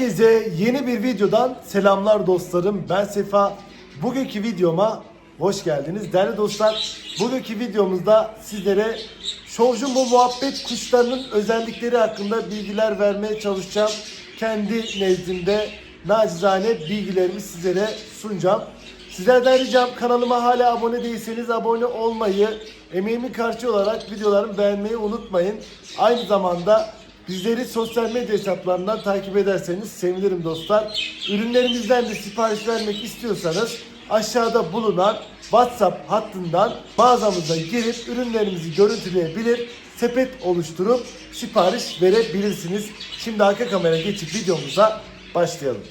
Herkese yeni bir videodan selamlar dostlarım. Ben Sefa. Bugünkü videoma hoş geldiniz. Değerli dostlar, bugünkü videomuzda sizlere Şovjumbo muhabbet kuşlarının özellikleri hakkında bilgiler vermeye çalışacağım. Kendi nezdimde nacizane bilgilerimi sizlere sunacağım. Sizlerden ricam kanalıma hala abone değilseniz abone olmayı, emeğimin karşı olarak videolarımı beğenmeyi unutmayın. Aynı zamanda Bizleri sosyal medya hesaplarından takip ederseniz sevinirim dostlar. Ürünlerimizden de sipariş vermek istiyorsanız aşağıda bulunan WhatsApp hattından mağazamıza girip ürünlerimizi görüntüleyebilir, sepet oluşturup sipariş verebilirsiniz. Şimdi arka kameraya geçip videomuza başlayalım.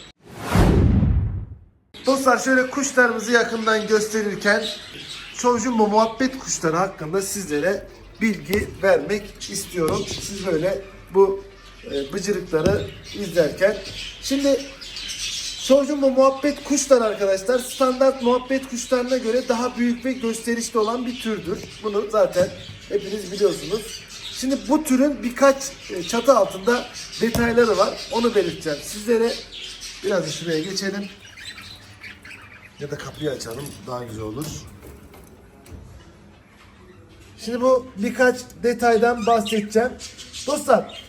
Dostlar şöyle kuşlarımızı yakından gösterirken Çoğujumbo muhabbet kuşları hakkında sizlere bilgi vermek istiyorum. Siz böyle bu e, bıcırıkları izlerken. Şimdi Çoğujumbo muhabbet kuşları arkadaşlar standart muhabbet kuşlarına göre daha büyük ve gösterişli olan bir türdür. Bunu zaten hepiniz biliyorsunuz. Şimdi bu türün birkaç e, çatı altında detayları var. Onu belirteceğim. Sizlere biraz da şuraya geçelim. Ya da kapıyı açalım daha güzel olur. Şimdi bu birkaç detaydan bahsedeceğim. Dostlar,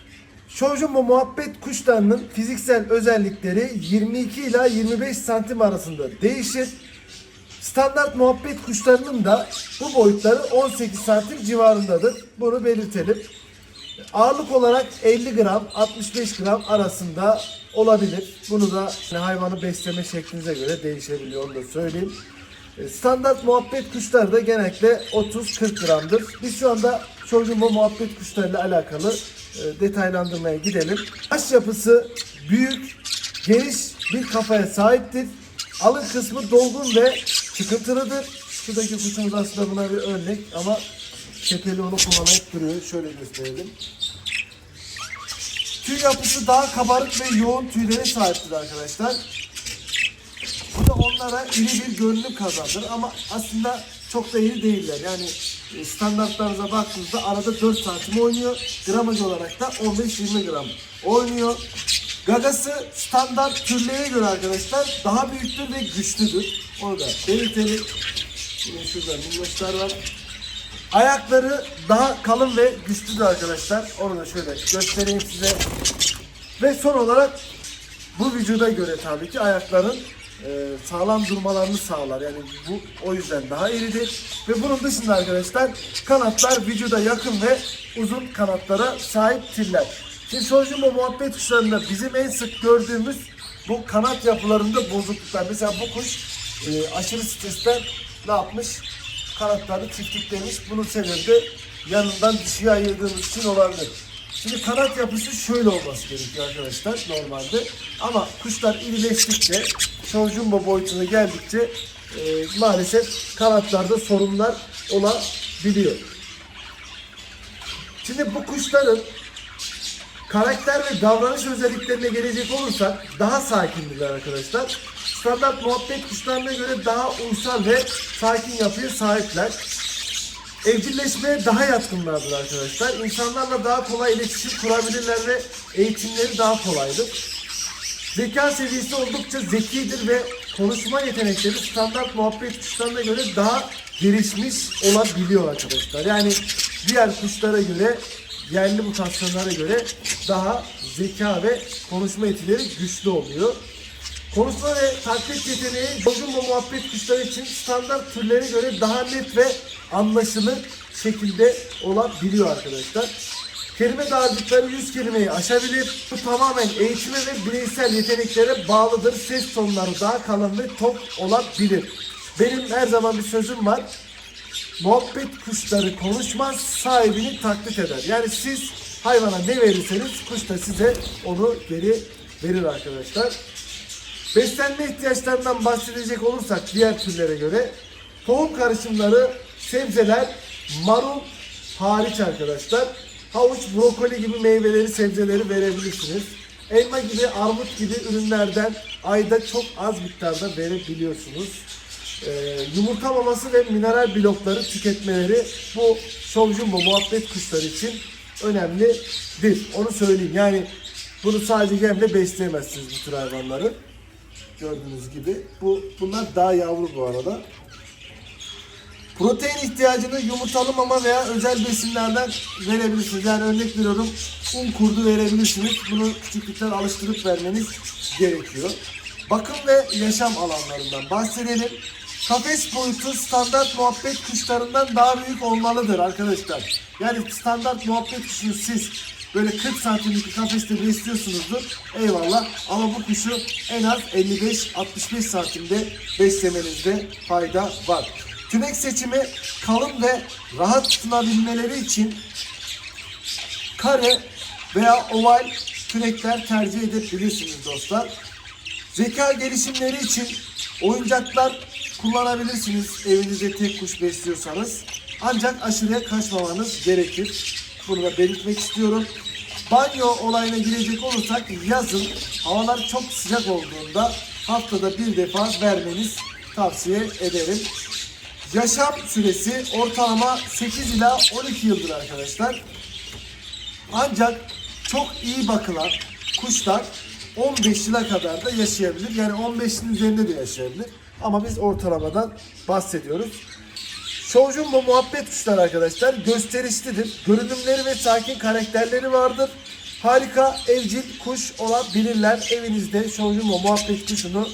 Shojumbo muhabbet kuşlarının fiziksel özellikleri 22 ila 25 santim arasında değişir. Standart muhabbet kuşlarının da bu boyutları 18 santim civarındadır. Bunu belirtelim. Ağırlık olarak 50 gram 65 gram arasında olabilir. Bunu da hayvanı besleme şeklinize göre değişebiliyor onu da söyleyeyim. E, Standart muhabbet kuşları da genellikle 30-40 gramdır. Biz şu anda çocuğumbo muhabbet kuşlarıyla alakalı e, detaylandırmaya gidelim. Baş yapısı büyük, geniş bir kafaya sahiptir. Alın kısmı dolgun ve çıkıntılıdır. Şuradaki kuşumuz aslında buna bir örnek ama tepeli onu kullanıp duruyor. Şöyle gösterelim. Tüy yapısı daha kabarık ve yoğun tüylere sahiptir arkadaşlar. Onlara iri bir görünüm kazandırır ama aslında çok da iri değiller. Yani e, standartlarınıza baktığınızda arada 4 santim oynuyor. Gramaj olarak da 15-20 gram oynuyor. Gagası standart türlere göre arkadaşlar daha büyüktür ve güçlüdür. Onu da belirtelim. Yine şurada minnoşlar var. Ayakları daha kalın ve güçlüdür arkadaşlar. Onu da şöyle göstereyim size. Ve son olarak bu vücuda göre tabii ki ayakların e, sağlam durmalarını sağlar. Yani bu o yüzden daha iridir. Ve bunun dışında arkadaşlar kanatlar vücuda yakın ve uzun kanatlara sahiptirler. Şimdi Shojumbo muhabbet kuşlarında bizim en sık gördüğümüz bu kanat yapılarında bozukluklar. Mesela bu kuş e, aşırı stresten ne yapmış? Kanatları çiftliklemiş. Bunun sebebi de yanından dişiyi ayırdığımız için olabilir. Şimdi kanat yapısı şöyle olması gerekiyor arkadaşlar normalde. Ama kuşlar irileştikçe, şovjumbo boyutuna geldikçe e, maalesef kanatlarda sorunlar olabiliyor. Şimdi bu kuşların karakter ve davranış özelliklerine gelecek olursak daha sakindirler arkadaşlar. Standart muhabbet kuşlarına göre daha uysal ve sakin yapıya sahipler. Evcilleşmeye daha yatkınlardır arkadaşlar. İnsanlarla daha kolay iletişim kurabilirler ve eğitimleri daha kolaydır. Zeka seviyesi oldukça zekidir ve konuşma yetenekleri standart muhabbet kuşlarına göre daha gelişmiş olabiliyor arkadaşlar. Yani diğer kuşlara göre yerli mutasyonlara göre daha zeka ve konuşma yetileri güçlü oluyor. Konuşma ve taklit yeteneği bozulma muhabbet kuşları için standart türlere göre daha net ve anlaşılır şekilde olabiliyor arkadaşlar. Kelime dağarcıkları 100 kelimeyi aşabilir. Bu tamamen eğitime ve bireysel yeteneklere bağlıdır. Ses tonları daha kalın ve tok olabilir. Benim her zaman bir sözüm var. Muhabbet kuşları konuşmaz, sahibini taklit eder. Yani siz hayvana ne verirseniz kuş da size onu geri verir arkadaşlar. Beslenme ihtiyaçlarından bahsedecek olursak diğer türlere göre tohum karışımları, sebzeler, marul hariç arkadaşlar. Havuç, brokoli gibi meyveleri, sebzeleri verebilirsiniz. Elma gibi, armut gibi ürünlerden ayda çok az miktarda verebiliyorsunuz. Ee, yumurta maması ve mineral blokları tüketmeleri bu şovjumbo muhabbet kuşları için önemlidir. Onu söyleyeyim. Yani Bunu sadece yemle besleyemezsiniz bu tür hayvanları. Gördüğünüz gibi. Bu bunlar daha yavru bu arada. Protein ihtiyacını yumurtalı mama veya özel besinlerden verebilirsiniz. Yani örnek veriyorum un kurdu verebilirsiniz. Bunu küçüklükten alıştırıp vermeniz gerekiyor. Bakım ve yaşam alanlarından bahsedelim. Kafes boyutu standart muhabbet kuşlarından daha büyük olmalıdır arkadaşlar. Yani standart muhabbet kuşunu siz böyle 40 santimlik bir kafeste besliyorsunuzdur. Eyvallah. Ama bu kuşu en az 55-65 santimde beslemenizde fayda var. Tünek seçimi kalın ve rahat tutunabilmeleri için kare veya oval tünekler tercih edebilirsiniz dostlar. Zeka gelişimleri için oyuncaklar kullanabilirsiniz evinizde tek kuş besliyorsanız. Ancak aşırıya kaçmamanız gerekir. Bunu da belirtmek istiyorum. Banyo olayına girecek olursak yazın havalar çok sıcak olduğunda haftada bir defa vermeniz tavsiye ederim. Yaşam süresi ortalama 8 ila 12 yıldır arkadaşlar. Ancak çok iyi bakılan kuşlar 15 yıla kadar da yaşayabilir. Yani 15'in üzerinde de yaşayabilir. Ama biz ortalamadan bahsediyoruz. Shojumbo muhabbet kuşları arkadaşlar gösterişlidir. Görünümleri ve sakin karakterleri vardır. Harika evcil kuş olabilirler. Evinizde Shojumbo muhabbet kuşunu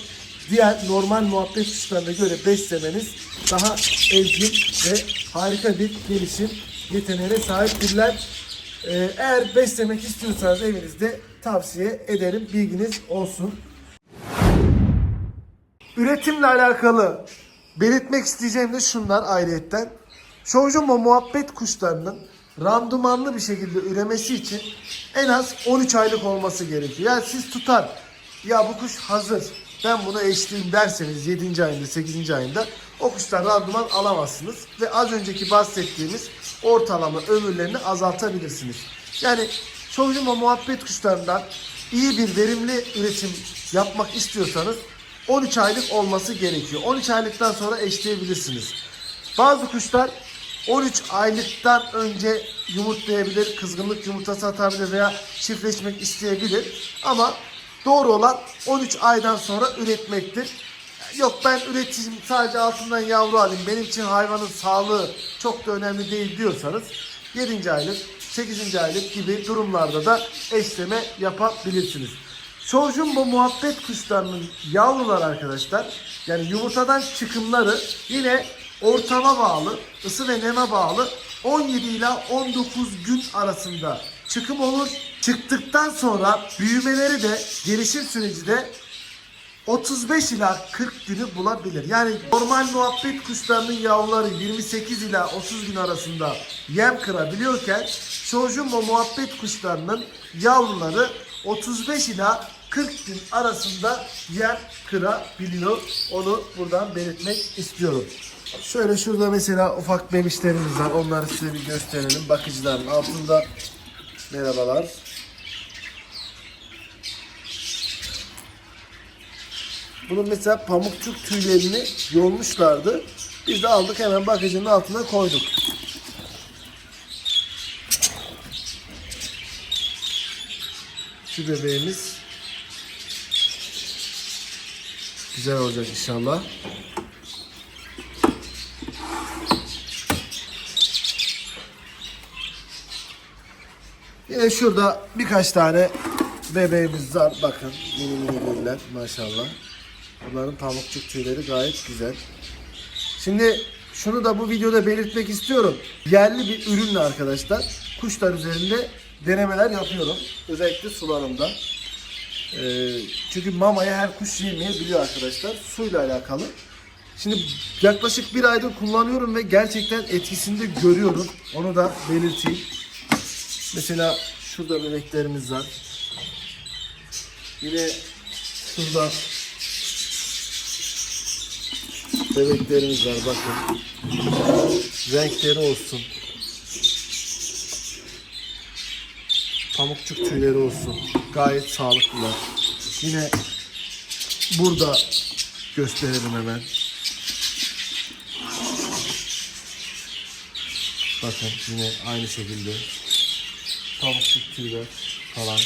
diğer normal muhabbet kuşlarına göre beslemeniz daha evcil ve harika bir gelişim yeteneğine sahiptirler. Ee, eğer beslemek istiyorsanız evinizde tavsiye ederim. Bilginiz olsun. Üretimle alakalı belirtmek isteyeceğim de şunlar ayrıyetten. Shojumbo muhabbet kuşlarının randımanlı bir şekilde üremesi için en az 13 aylık olması gerekiyor. Yani siz tutar ya bu kuş hazır ben bunu eşleyeyim derseniz 7. ayında 8. ayında o kuştan randıman alamazsınız. Ve az önceki bahsettiğimiz ortalama ömürlerini azaltabilirsiniz. Yani Shojumbo muhabbet kuşlarından iyi bir verimli üretim yapmak istiyorsanız 13 aylık olması gerekiyor. 13 aylıktan sonra eşleyebilirsiniz. Bazı kuşlar 13 aylıktan önce yumurtlayabilir, kızgınlık yumurtası atabilir veya çiftleşmek isteyebilir. Ama doğru olan 13 aydan sonra üretmektir. Yok ben üreteyim sadece altından yavru alayım benim için hayvanın sağlığı çok da önemli değil diyorsanız 7. aylık 8. aylık gibi durumlarda da eşleme yapabilirsiniz. Shojumbo muhabbet kuşlarının yavrular arkadaşlar yani yumurtadan çıkımları yine ortama bağlı, ısı ve neme bağlı 17 ila 19 gün arasında çıkım olur. Çıktıktan sonra büyümeleri de gelişim süreci de 35 ila 40 günü bulabilir. Yani normal muhabbet kuşlarının yavruları 28 ila 30 gün arasında yem kırabiliyorken Shojumbo muhabbet kuşlarının yavruları 35 ila 40 gün arasında yem kırabiliyor. Onu buradan belirtmek istiyorum. Şöyle şurada mesela ufak bebişlerimiz var. Onları size bir gösterelim. Bakıcıların altında merhabalar. Bunun mesela pamukçuk tüylerini yolmuşlardı. Biz de aldık hemen bakıcının altına koyduk. Şu bebeğimiz güzel olacak inşallah. Yine şurada birkaç tane bebeğimiz var. Bakın mini mini maşallah. Bunların pamukçuk tüyleri gayet güzel. Şimdi şunu da bu videoda belirtmek istiyorum. Yerli bir ürünle arkadaşlar kuşlar üzerinde denemeler yapıyorum. Özellikle sularımda. Ee, çünkü mamayı her kuş yemeyebiliyor arkadaşlar. Suyla alakalı. Şimdi yaklaşık bir aydır kullanıyorum ve gerçekten etkisini de görüyorum. Onu da belirteyim. Mesela şurada bebeklerimiz var. Yine şurada bebeklerimiz var bakın. Renkleri olsun. Pamukçuk tüyleri olsun. Gayet sağlıklılar. Yine burada gösterelim hemen. Bakın yine aynı şekilde pamukçuk tüyler falan.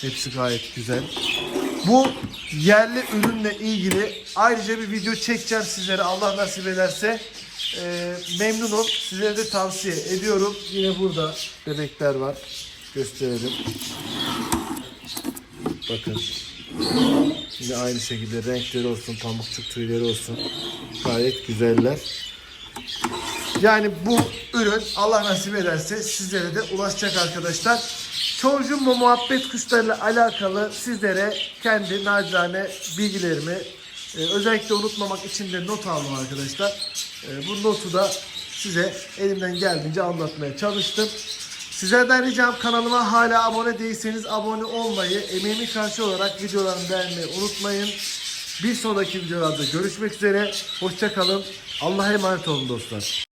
Hepsi gayet güzel. Bu yerli ürünle ilgili ayrıca bir video çekeceğim sizlere Allah nasip ederse. Ee, memnunum. Sizlere de tavsiye ediyorum. Yine burada bebekler var. Gösterelim. Bakın. Yine aynı şekilde renkleri olsun, pamukçuk tüyleri olsun. Gayet güzeller. Yani bu ürün Allah nasip ederse sizlere de ulaşacak arkadaşlar. Bu muhabbet kuşlarıyla alakalı sizlere kendi nacizane bilgilerimi e, özellikle unutmamak için de not aldım arkadaşlar. E, bu notu da size elimden geldiğince anlatmaya çalıştım. Sizlerden ricam kanalıma hala abone değilseniz abone olmayı, emeğimi karşı olarak videolarımı beğenmeyi unutmayın. Bir sonraki videolarda görüşmek üzere. Hoşçakalın. Allah'a emanet olun dostlar.